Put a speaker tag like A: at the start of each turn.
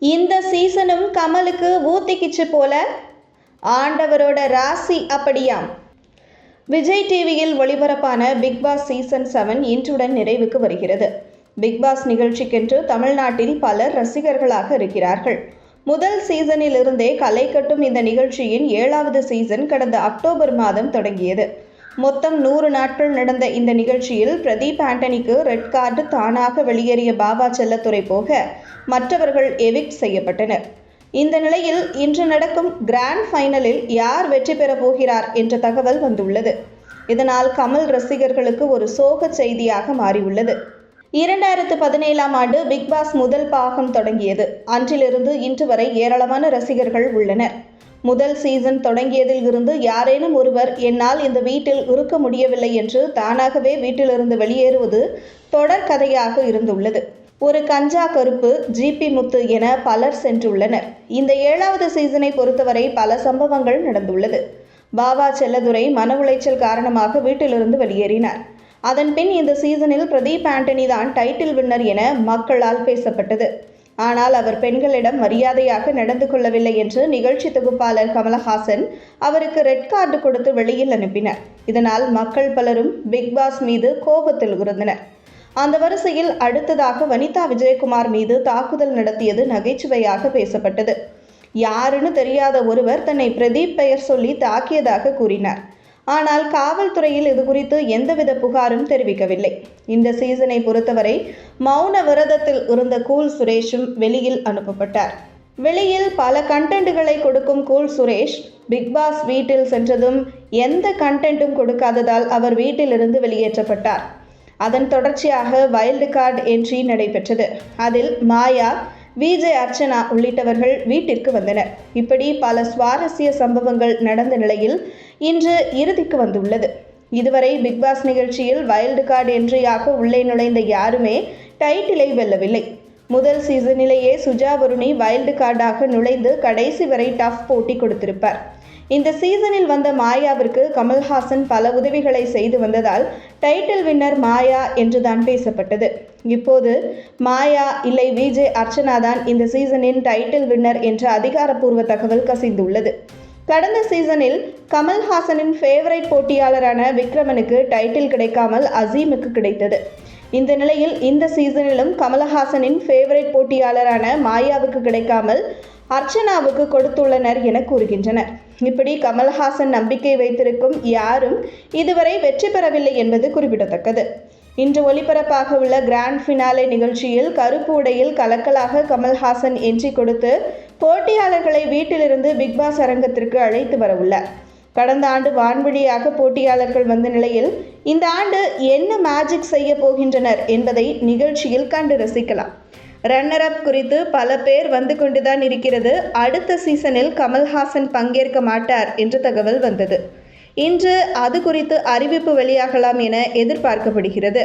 A: இந்த சீசனும் கமலுக்கு ஊத்திக்கிச்சு போல. ஆண்டவரோட ராசி அப்படியாம். விஜய் டிவியில் ஒளிபரப்பான பிக் பாஸ் சீசன் செவன் இன்றுடன் நிறைவுக்கு வருகிறது. பிக் பாஸ் நிகழ்ச்சிக்கென்று தமிழ்நாட்டில் பலர் ரசிகர்களாக இருக்கிறார்கள். முதல் சீசனில் இருந்தே களை கட்டும் இந்த நிகழ்ச்சியின் ஏழாவது சீசன் கடந்த அக்டோபர் மாதம் தொடங்கியது. மொத்தம் நூறு நாட்கள் நடந்த இந்த நிகழ்ச்சியில் பிரதீப் ஆண்டனிக்கு ரெட் கார்டு தானாக வெளியேறிய பாபா செல்லத்துறை போக மற்றவர்கள் எவிக்ட் செய்யப்பட்டனர். இந்த நிலையில் இன்று நடக்கும் கிராண்ட் ஃபைனலில் யார் வெற்றி பெறப் போகிறார் என்ற தகவல் வந்துள்ளது. இதனால் கமல் ரசிகர்களுக்கு ஒரு சோக செய்தியாக மாறியுள்ளது. இரண்டாயிரத்து பதினேழாம் ஆண்டு பிக் பாஸ் முதல் பாகம் தொடங்கியது. அன்றிலிருந்து இன்று வரை ஏராளமான ரசிகர்கள் உள்ளனர். முதல் சீசன் தொடங்கியதில் இருந்து யாரேனும் ஒருவர் என்னால் இந்த வீட்டில் இருக்க முடியவில்லை என்று தானாகவே வீட்டிலிருந்து வெளியேறுவது தொடர் கதையாக இருந்துள்ளது. ஒரு கஞ்சா கருப்பு ஜிபி முத்து என பலர் சென்றுள்ளனர். இந்த ஏழாவது சீசனை பொறுத்தவரை பல சம்பவங்கள் நடந்துள்ளது. பாபா செல்லதுரை மன உளைச்சல் காரணமாக வீட்டிலிருந்து வெளியேறினார். அதன்பின் இந்த சீசனில் பிரதீப் ஆண்டனி தான் டைட்டில் வின்னர் என மக்களால் பேசப்பட்டது. ஆனால் அவர் பெண்களிடம் மரியாதையாக நடந்து கொள்ளவில்லை என்று நிகழ்ச்சி தொகுப்பாளர் கமலஹாசன் அவருக்கு ரெட் கார்டு கொடுத்து வெளியில் அனுப்பினர். இதனால் மக்கள் பலரும் பிக் பாஸ் மீது கோபத்தில் உறந்தனர் அந்த வரிசையில் அடுத்ததாக வனிதா விஜயகுமார் மீது தாக்குதல் நடத்தியது நகைச்சுவையாக பேசப்பட்டது. யாருன்னு தெரியாத ஒருவர் தன்னை பிரதீப் பெயர் சொல்லி தாக்கியதாக கூறினார். ஆனால் காவல்துறையில் இது குறித்து எந்தவித புகாரும் தெரிவிக்கவில்லை. இந்த சீசனை பொறுத்தவரை மௌன விரதத்தில் இருந்த கூல் சுரேஷும் வெளியில் அனுப்பப்பட்டார். வெளியில் பல கண்டென்ட்டுகளை கொடுக்கும் கூல் சுரேஷ் பிக் பாஸ் வீட்டில் சென்றதும் எந்த கண்டென்ட்டும் கொடுக்காததால் அவர் வீட்டிலிருந்து வெளியேற்றப்பட்டார். அதன் தொடர்ச்சியாக வைல்டு கார்டு என்ட்ரி நடைபெற்றது. அதில் மாயா விஜய் அர்ச்சனா உள்ளிட்டவர்கள் வீட்டிற்கு வந்தனர். இப்படி பல சுவாரஸ்ய சம்பவங்கள் நடந்த நிலையில் இன்று இறுதிக்கு வந்துள்ளது. இதுவரை பிக் பாஸ் நிகழ்ச்சியில் வைல்டு கார்டு என்ட்ரியாக உள்ளே நுழைந்த யாருமே டைட்டிலை வெல்லவில்லை. முதல் சீசனிலேயே சுஜா வருணி வைல்டு கார்டாக நுழைந்து கடைசி வரை டஃப் போட்டி கொடுத்திருப்பார். இந்த சீசனில் வந்த மாயாவிற்கு கமல்ஹாசன் பல உதவிகளை செய்து வந்ததால் டைட்டில் வின்னர் மாயா என்றுதான் பேசப்பட்டது. இப்போது மாயா இல்லை விஜய் அர்ச்சனா தான் இந்த சீசனின் டைட்டில் வின்னர் என்ற அதிகாரப்பூர்வ தகவல் கசிந்துள்ளது. கடந்த சீசனில் கமல்ஹாசனின் ஃபேவரைட் போட்டியாளரான விக்ரமனுக்கு டைட்டில் கிடைக்காமல் அசீமுக்கு கிடைத்தது. இந்த நிலையில் இந்த சீசனிலும் கமலஹாசனின் ஃபேவரட் போட்டியாளரான மாயாவுக்கு கிடைக்காமல் அர்ச்சனாவுக்கு கொடுத்துள்ளனர் என கூறுகின்றனர். இப்படி கமல்ஹாசன் நம்பிக்கை வைத்திருக்கும் யாரும் இதுவரை வெற்றி பெறவில்லை என்பது குறிப்பிடத்தக்கது. இன்று ஒளிபரப்பாக உள்ள கிராண்ட் ஃபினாலே நிகழ்ச்சியில் கருப்பு உடையில் கலக்கலாக கமல்ஹாசன் என்ட்ரி கொடுத்து போட்டியாளர்களை வீட்டிலிருந்து பிக்பாஸ் அரங்கத்திற்கு அழைத்து வரவுள்ளார். கடந்த ஆண்டு வான்வழியாக போட்டியாளர்கள் வந்த நிலையில் இந்த ஆண்டு என்ன மேஜிக் செய்ய போகின்றனர் என்பதை நிகழ்ச்சியில் கண்டு ரசிக்கலாம். ரன்னர் அப் குறித்து பல பேர் வந்து கொண்டுதான் இருக்கிறது. அடுத்த சீசனில் கமல்ஹாசன் பங்கேற்க மாட்டார் என்ற தகவல் வந்தது. இன்று அது குறித்து அறிவிப்பு வெளியாகலாம் என எதிர்பார்க்கப்படுகிறது.